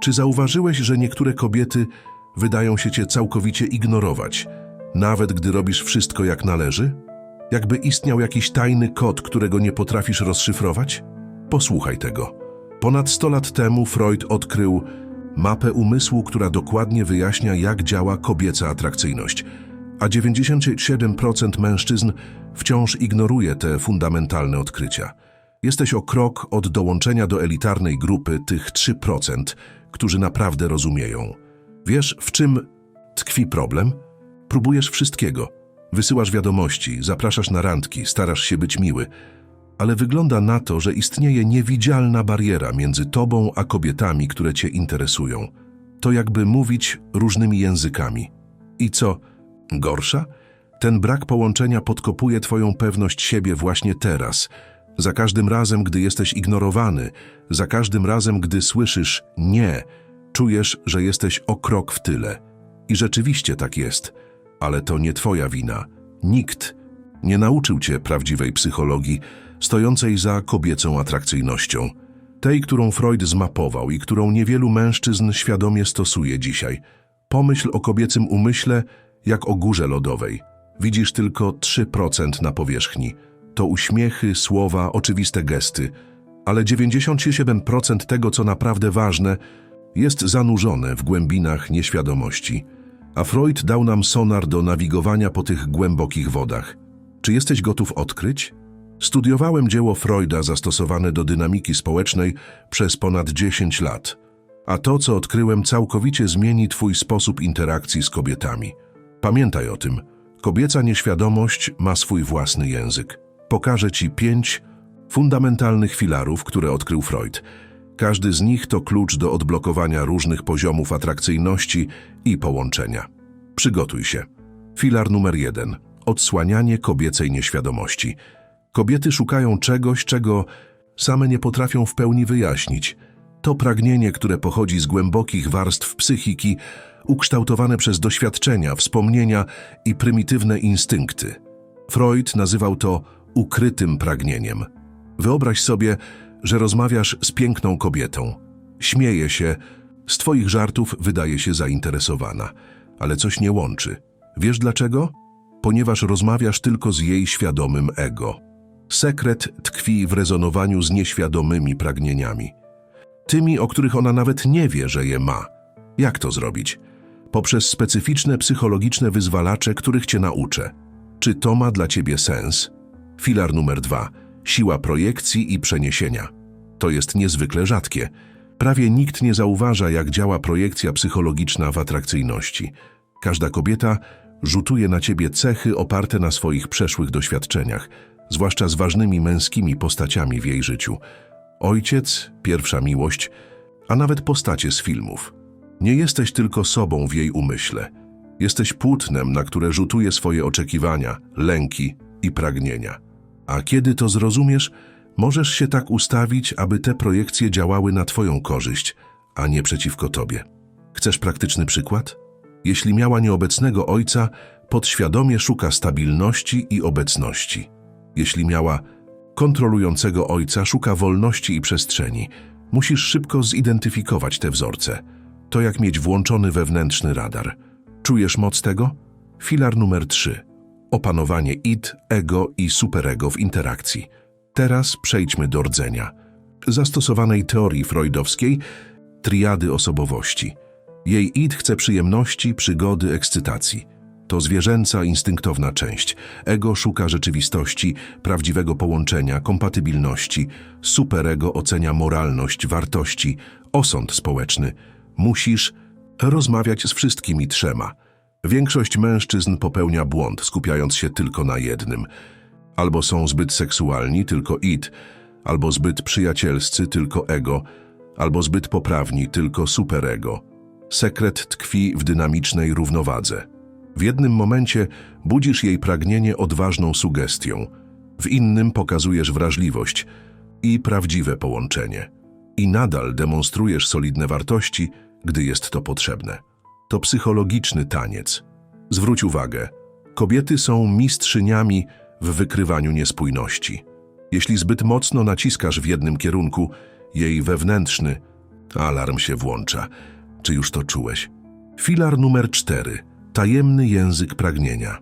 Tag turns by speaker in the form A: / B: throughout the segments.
A: Czy zauważyłeś, że niektóre kobiety wydają się cię całkowicie ignorować, nawet gdy robisz wszystko jak należy? Jakby istniał jakiś tajny kod, którego nie potrafisz rozszyfrować? Posłuchaj tego. Ponad 100 lat temu Freud odkrył mapę umysłu, która dokładnie wyjaśnia, jak działa kobieca atrakcyjność, a 97% mężczyzn wciąż ignoruje te fundamentalne odkrycia. Jesteś o krok od dołączenia do elitarnej grupy tych 3%, którzy naprawdę rozumieją. Wiesz, w czym tkwi problem? Próbujesz wszystkiego. Wysyłasz wiadomości, zapraszasz na randki, starasz się być miły, ale wygląda na to, że istnieje niewidzialna bariera między tobą a kobietami, które cię interesują. To jakby mówić różnymi językami. I co gorsza? Ten brak połączenia podkopuje twoją pewność siebie właśnie teraz. Za każdym razem, gdy jesteś ignorowany, za każdym razem, gdy słyszysz nie, czujesz, że jesteś o krok w tyle. I rzeczywiście tak jest, ale to nie twoja wina. Nikt nie nauczył cię prawdziwej psychologii, stojącej za kobiecą atrakcyjnością. Tej, którą Freud zmapował i którą niewielu mężczyzn świadomie stosuje dzisiaj. Pomyśl o kobiecym umyśle jak o górze lodowej. Widzisz tylko 3% na powierzchni. To uśmiechy, słowa, oczywiste gesty. Ale 97% tego, co naprawdę ważne, jest zanurzone w głębinach nieświadomości. A Freud dał nam sonar do nawigowania po tych głębokich wodach. Czy jesteś gotów odkryć? Studiowałem dzieło Freuda zastosowane do dynamiki społecznej przez ponad 10 lat. A to, co odkryłem, całkowicie zmieni Twój sposób interakcji z kobietami. Pamiętaj o tym. Kobieca nieświadomość ma swój własny język. Pokażę Ci pięć fundamentalnych filarów, które odkrył Freud. Każdy z nich to klucz do odblokowania różnych poziomów atrakcyjności i połączenia. Przygotuj się. Filar numer jeden. Odsłanianie kobiecej nieświadomości. Kobiety szukają czegoś, czego same nie potrafią w pełni wyjaśnić. To pragnienie, które pochodzi z głębokich warstw psychiki, ukształtowane przez doświadczenia, wspomnienia i prymitywne instynkty. Freud nazywał to ukrytym pragnieniem. Wyobraź sobie, że rozmawiasz z piękną kobietą. Śmieje się, z twoich żartów wydaje się zainteresowana, ale coś nie łączy. Wiesz dlaczego? Ponieważ rozmawiasz tylko z jej świadomym ego. Sekret tkwi w rezonowaniu z nieświadomymi pragnieniami. Tymi, o których ona nawet nie wie, że je ma. Jak to zrobić? Poprzez specyficzne psychologiczne wyzwalacze, których cię nauczę. Czy to ma dla ciebie sens? Filar numer dwa. Siła projekcji i przeniesienia. To jest niezwykle rzadkie. Prawie nikt nie zauważa, jak działa projekcja psychologiczna w atrakcyjności. Każda kobieta rzutuje na ciebie cechy oparte na swoich przeszłych doświadczeniach, zwłaszcza z ważnymi męskimi postaciami w jej życiu. Ojciec, pierwsza miłość, a nawet postacie z filmów. Nie jesteś tylko sobą w jej umyśle. Jesteś płótnem, na które rzutuje swoje oczekiwania, lęki i pragnienia. A kiedy to zrozumiesz, możesz się tak ustawić, aby te projekcje działały na twoją korzyść, a nie przeciwko tobie. Chcesz praktyczny przykład? Jeśli miała nieobecnego ojca, podświadomie szuka stabilności i obecności. Jeśli miała kontrolującego ojca, szuka wolności i przestrzeni. Musisz szybko zidentyfikować te wzorce. To jak mieć włączony wewnętrzny radar. Czujesz moc tego? Filar numer 3. Opanowanie id, ego i superego w interakcji. Teraz przejdźmy do rdzenia. Zastosowanej teorii freudowskiej triady osobowości. Jej id chce przyjemności, przygody, ekscytacji. To zwierzęca, instynktowna część. Ego szuka rzeczywistości, prawdziwego połączenia, kompatybilności. Superego ocenia moralność, wartości, osąd społeczny. Musisz rozmawiać z wszystkimi trzema. Większość mężczyzn popełnia błąd, skupiając się tylko na jednym. Albo są zbyt seksualni, tylko id, albo zbyt przyjacielscy, tylko ego, albo zbyt poprawni, tylko superego. Sekret tkwi w dynamicznej równowadze. W jednym momencie budzisz jej pragnienie odważną sugestią, w innym pokazujesz wrażliwość i prawdziwe połączenie. I nadal demonstrujesz solidne wartości, gdy jest to potrzebne. To psychologiczny taniec. Zwróć uwagę, kobiety są mistrzyniami w wykrywaniu niespójności. Jeśli zbyt mocno naciskasz w jednym kierunku, jej wewnętrzny, Alarm się włącza. Czy już to czułeś? Filar numer cztery. Tajemny język pragnienia.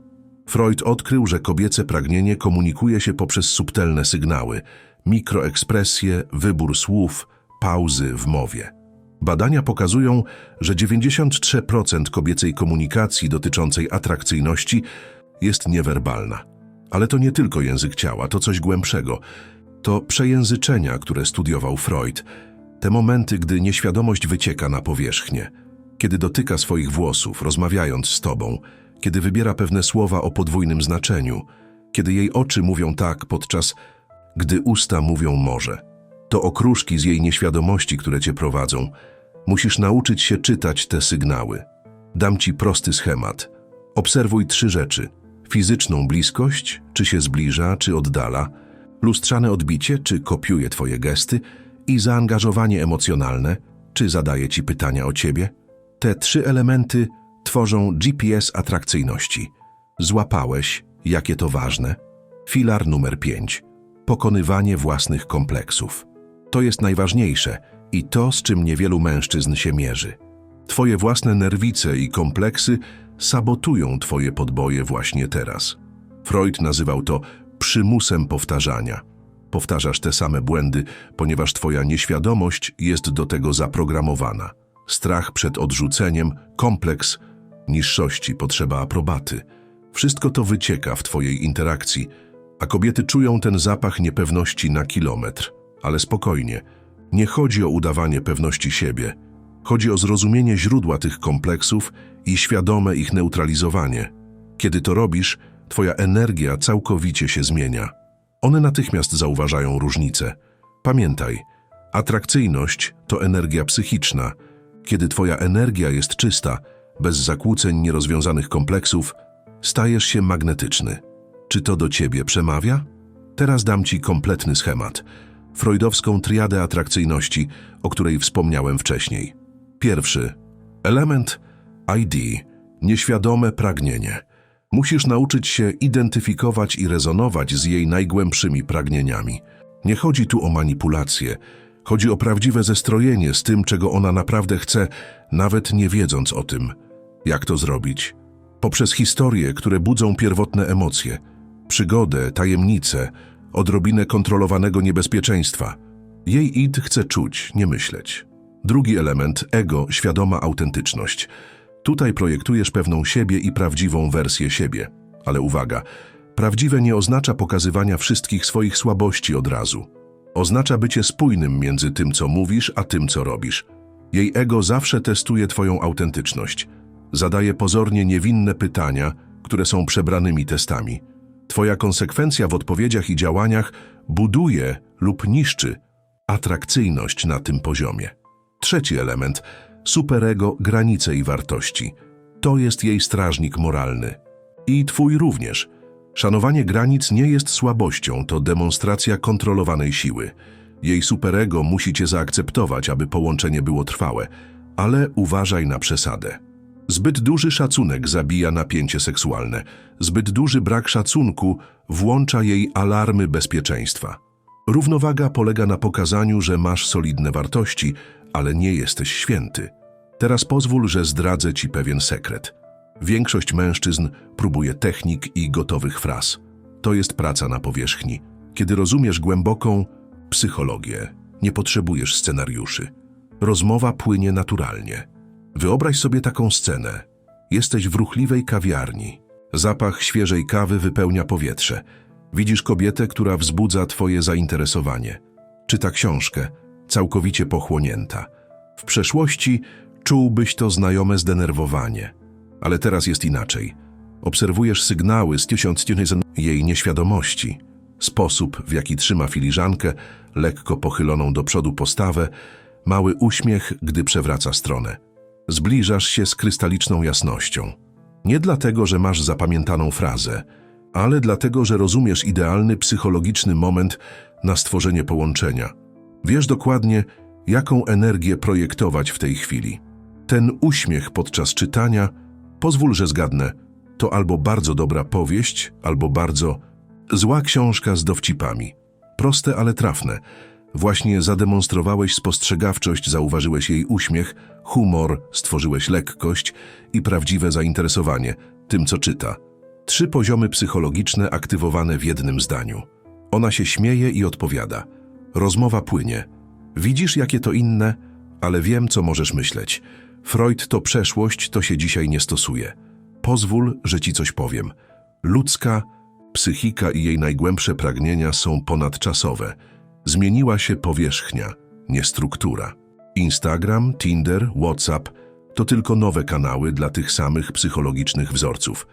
A: Freud odkrył, że kobiece pragnienie komunikuje się poprzez subtelne sygnały, mikroekspresje, wybór słów, pauzy w mowie. Badania pokazują, że 93% kobiecej komunikacji dotyczącej atrakcyjności jest niewerbalna. Ale to nie tylko język ciała, to coś głębszego. To przejęzyczenia, które studiował Freud. Te momenty, gdy nieświadomość wycieka na powierzchnię. Kiedy dotyka swoich włosów, rozmawiając z tobą. Kiedy wybiera pewne słowa o podwójnym znaczeniu. Kiedy jej oczy mówią tak, podczas gdy usta mówią może. To okruszki z jej nieświadomości, które cię prowadzą. Musisz nauczyć się czytać te sygnały. Dam ci prosty schemat. Obserwuj trzy rzeczy. Fizyczną bliskość, czy się zbliża, czy oddala, lustrzane odbicie, czy kopiuje twoje gesty i zaangażowanie emocjonalne, czy zadaje ci pytania o ciebie. Te trzy elementy tworzą GPS atrakcyjności. Złapałeś, jakie to ważne. Filar numer 5. Pokonywanie własnych kompleksów. To jest najważniejsze i to, z czym niewielu mężczyzn się mierzy. Twoje własne nerwice i kompleksy sabotują twoje podboje właśnie teraz. Freud nazywał to przymusem powtarzania. Powtarzasz te same błędy, ponieważ twoja nieświadomość jest do tego zaprogramowana. Strach przed odrzuceniem, kompleks niższości, potrzeba aprobaty. Wszystko to wycieka w twojej interakcji, a kobiety czują ten zapach niepewności na kilometr. Ale spokojnie, nie chodzi o udawanie pewności siebie. Chodzi o zrozumienie źródła tych kompleksów i świadome ich neutralizowanie. Kiedy to robisz, twoja energia całkowicie się zmienia. One natychmiast zauważają różnicę. Pamiętaj, atrakcyjność to energia psychiczna. Kiedy twoja energia jest czysta, bez zakłóceń nierozwiązanych kompleksów, stajesz się magnetyczny. Czy to do ciebie przemawia? Teraz dam ci kompletny schemat. Freudowską triadę atrakcyjności, o której wspomniałem wcześniej. Pierwszy. Element ID. Nieświadome pragnienie. Musisz nauczyć się identyfikować i rezonować z jej najgłębszymi pragnieniami. Nie chodzi tu o manipulację. Chodzi o prawdziwe zestrojenie z tym, czego ona naprawdę chce, nawet nie wiedząc o tym. Jak to zrobić? Poprzez historie, które budzą pierwotne emocje, przygodę, tajemnicę, odrobinę kontrolowanego niebezpieczeństwa. Jej id chce czuć, nie myśleć. Drugi element ego, świadoma autentyczność. Tutaj projektujesz pewną siebie i prawdziwą wersję siebie. Ale uwaga, prawdziwe nie oznacza pokazywania wszystkich swoich słabości od razu. Oznacza bycie spójnym między tym, co mówisz, a tym, co robisz. Jej ego zawsze testuje twoją autentyczność. Zadaje pozornie niewinne pytania, które są przebranymi testami. Twoja konsekwencja w odpowiedziach i działaniach buduje lub niszczy atrakcyjność na tym poziomie. Trzeci element superego granice i wartości. To jest jej strażnik moralny. I twój również. Szanowanie granic nie jest słabością, to demonstracja kontrolowanej siły. Jej superego musi cię zaakceptować, aby połączenie było trwałe, ale uważaj na przesadę. Zbyt duży szacunek zabija napięcie seksualne. Zbyt duży brak szacunku włącza jej alarmy bezpieczeństwa. Równowaga polega na pokazaniu, że masz solidne wartości, ale nie jesteś święty. Teraz pozwól, że zdradzę ci pewien sekret. Większość mężczyzn próbuje technik i gotowych fraz. To jest praca na powierzchni. Kiedy rozumiesz głęboką psychologię, nie potrzebujesz scenariuszy. Rozmowa płynie naturalnie. Wyobraź sobie taką scenę. Jesteś w ruchliwej kawiarni. Zapach świeżej kawy wypełnia powietrze. Widzisz kobietę, która wzbudza twoje zainteresowanie. Czyta książkę, całkowicie pochłonięta. W przeszłości czułbyś to znajome zdenerwowanie. Ale teraz jest inaczej. Obserwujesz sygnały z tysiąc jej nieświadomości. Sposób, w jaki trzyma filiżankę, lekko pochyloną do przodu postawę, mały uśmiech, gdy przewraca stronę. Zbliżasz się z krystaliczną jasnością. Nie dlatego, że masz zapamiętaną frazę, ale dlatego, że rozumiesz idealny psychologiczny moment na stworzenie połączenia. Wiesz dokładnie, jaką energię projektować w tej chwili. Ten uśmiech podczas czytania, pozwól, że zgadnę, to albo bardzo dobra powieść, albo bardzo zła książka z dowcipami. Proste, ale trafne. Właśnie zademonstrowałeś spostrzegawczość, zauważyłeś jej uśmiech, humor, stworzyłeś lekkość i prawdziwe zainteresowanie tym, co czyta. Trzy poziomy psychologiczne aktywowane w jednym zdaniu. Ona się śmieje i odpowiada. Rozmowa płynie. Widzisz, jakie to inne? Ale wiem, co możesz myśleć. Freud to przeszłość, to się dzisiaj nie stosuje. Pozwól, że ci coś powiem. Ludzka psychika i jej najgłębsze pragnienia są ponadczasowe. Zmieniła się powierzchnia, nie struktura. Instagram, Tinder, WhatsApp to tylko nowe kanały dla tych samych psychologicznych wzorców.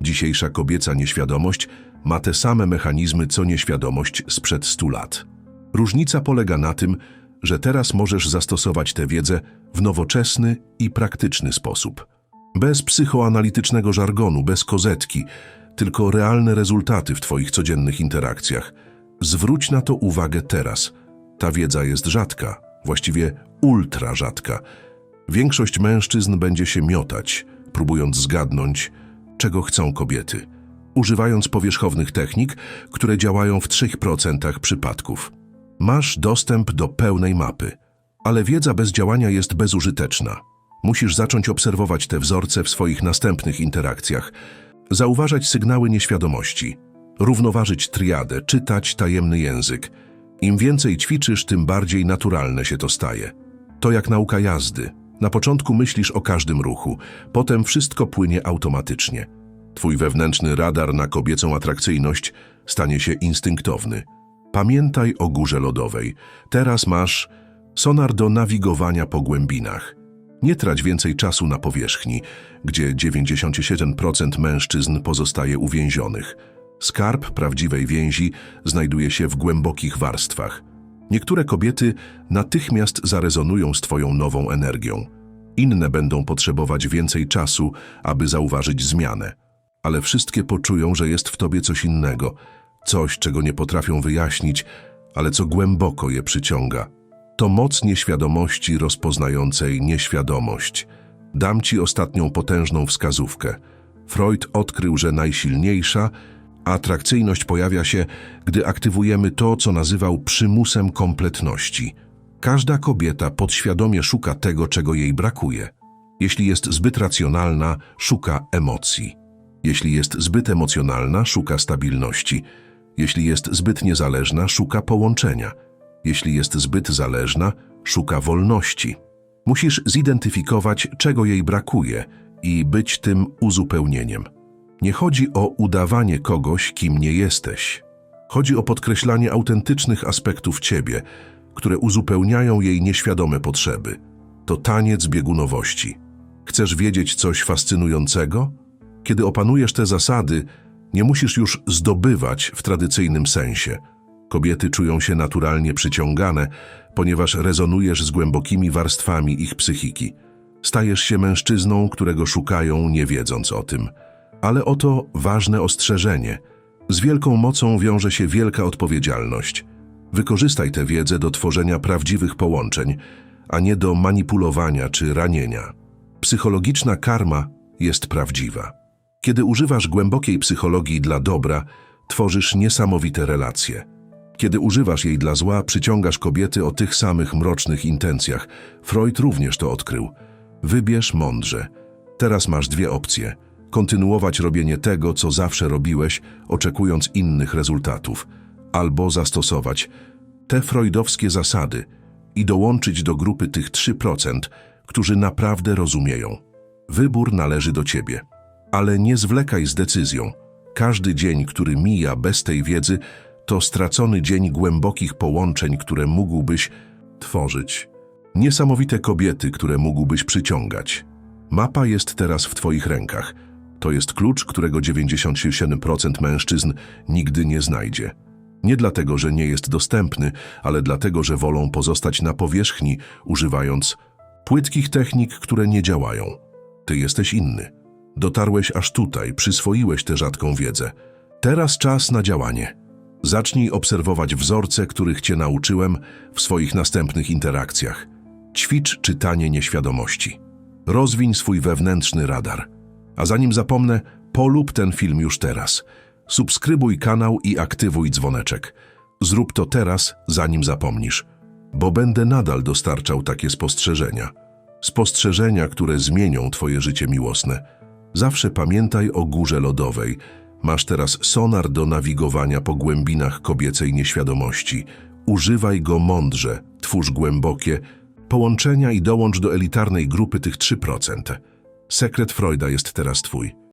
A: Dzisiejsza kobieca nieświadomość ma te same mechanizmy co nieświadomość sprzed stu lat. Różnica polega na tym, że teraz możesz zastosować tę wiedzę w nowoczesny i praktyczny sposób. Bez psychoanalitycznego żargonu, bez kozetki, tylko realne rezultaty w Twoich codziennych interakcjach. Zwróć na to uwagę teraz. Ta wiedza jest rzadka, właściwie ultra rzadka. Większość mężczyzn będzie się miotać, próbując zgadnąć, czego chcą kobiety, używając powierzchownych technik, które działają w 3% przypadków. Masz dostęp do pełnej mapy, ale wiedza bez działania jest bezużyteczna. Musisz zacząć obserwować te wzorce w swoich następnych interakcjach, zauważać sygnały nieświadomości, równoważyć triadę, czytać tajemny język. Im więcej ćwiczysz, tym bardziej naturalne się to staje. To jak nauka jazdy. Na początku myślisz o każdym ruchu, potem wszystko płynie automatycznie. Twój wewnętrzny radar na kobiecą atrakcyjność stanie się instynktowny. Pamiętaj o górze lodowej. Teraz masz sonar do nawigowania po głębinach. Nie trać więcej czasu na powierzchni, gdzie 97% mężczyzn pozostaje uwięzionych. Skarb prawdziwej więzi znajduje się w głębokich warstwach. Niektóre kobiety natychmiast zarezonują z Twoją nową energią. Inne będą potrzebować więcej czasu, aby zauważyć zmianę. Ale wszystkie poczują, że jest w Tobie coś innego, coś, czego nie potrafią wyjaśnić, ale co głęboko je przyciąga. To moc nieświadomości rozpoznającej nieświadomość. Dam Ci ostatnią potężną wskazówkę. Freud odkrył, że najsilniejsza atrakcyjność pojawia się, gdy aktywujemy to, co nazywał przymusem kompletności. Każda kobieta podświadomie szuka tego, czego jej brakuje. Jeśli jest zbyt racjonalna, szuka emocji. Jeśli jest zbyt emocjonalna, szuka stabilności. Jeśli jest zbyt niezależna, szuka połączenia. Jeśli jest zbyt zależna, szuka wolności. Musisz zidentyfikować, czego jej brakuje i być tym uzupełnieniem. Nie chodzi o udawanie kogoś, kim nie jesteś. Chodzi o podkreślanie autentycznych aspektów ciebie, które uzupełniają jej nieświadome potrzeby. To taniec biegunowości. Chcesz wiedzieć coś fascynującego? Kiedy opanujesz te zasady, nie musisz już zdobywać w tradycyjnym sensie. Kobiety czują się naturalnie przyciągane, ponieważ rezonujesz z głębokimi warstwami ich psychiki. Stajesz się mężczyzną, którego szukają, nie wiedząc o tym. Ale oto ważne ostrzeżenie. Z wielką mocą wiąże się wielka odpowiedzialność. Wykorzystaj tę wiedzę do tworzenia prawdziwych połączeń, a nie do manipulowania czy ranienia. Psychologiczna karma jest prawdziwa. Kiedy używasz głębokiej psychologii dla dobra, tworzysz niesamowite relacje. Kiedy używasz jej dla zła, przyciągasz kobiety o tych samych mrocznych intencjach. Freud również to odkrył. Wybierz mądrze. Teraz masz dwie opcje. Kontynuować robienie tego, co zawsze robiłeś, oczekując innych rezultatów. Albo zastosować te freudowskie zasady i dołączyć do grupy tych 3%, którzy naprawdę rozumieją. Wybór należy do ciebie. Ale nie zwlekaj z decyzją. Każdy dzień, który mija bez tej wiedzy, to stracony dzień głębokich połączeń, które mógłbyś tworzyć. Niesamowite kobiety, które mógłbyś przyciągać. Mapa jest teraz w Twoich rękach. To jest klucz, którego 97% mężczyzn nigdy nie znajdzie. Nie dlatego, że nie jest dostępny, ale dlatego, że wolą pozostać na powierzchni, używając płytkich technik, które nie działają. Ty jesteś inny. Dotarłeś aż tutaj, przyswoiłeś tę rzadką wiedzę. Teraz czas na działanie. Zacznij obserwować wzorce, których Cię nauczyłem w swoich następnych interakcjach. Ćwicz czytanie nieświadomości. Rozwiń swój wewnętrzny radar. A zanim zapomnę, polub ten film już teraz. Subskrybuj kanał i aktywuj dzwoneczek. Zrób to teraz, zanim zapomnisz, bo będę nadal dostarczał takie spostrzeżenia. Spostrzeżenia, które zmienią twoje życie miłosne. Zawsze pamiętaj o górze lodowej. Masz teraz sonar do nawigowania po głębinach kobiecej nieświadomości. Używaj go mądrze, twórz głębokie połączenia i dołącz do elitarnej grupy tych 3%. Sekret Freuda jest teraz twój.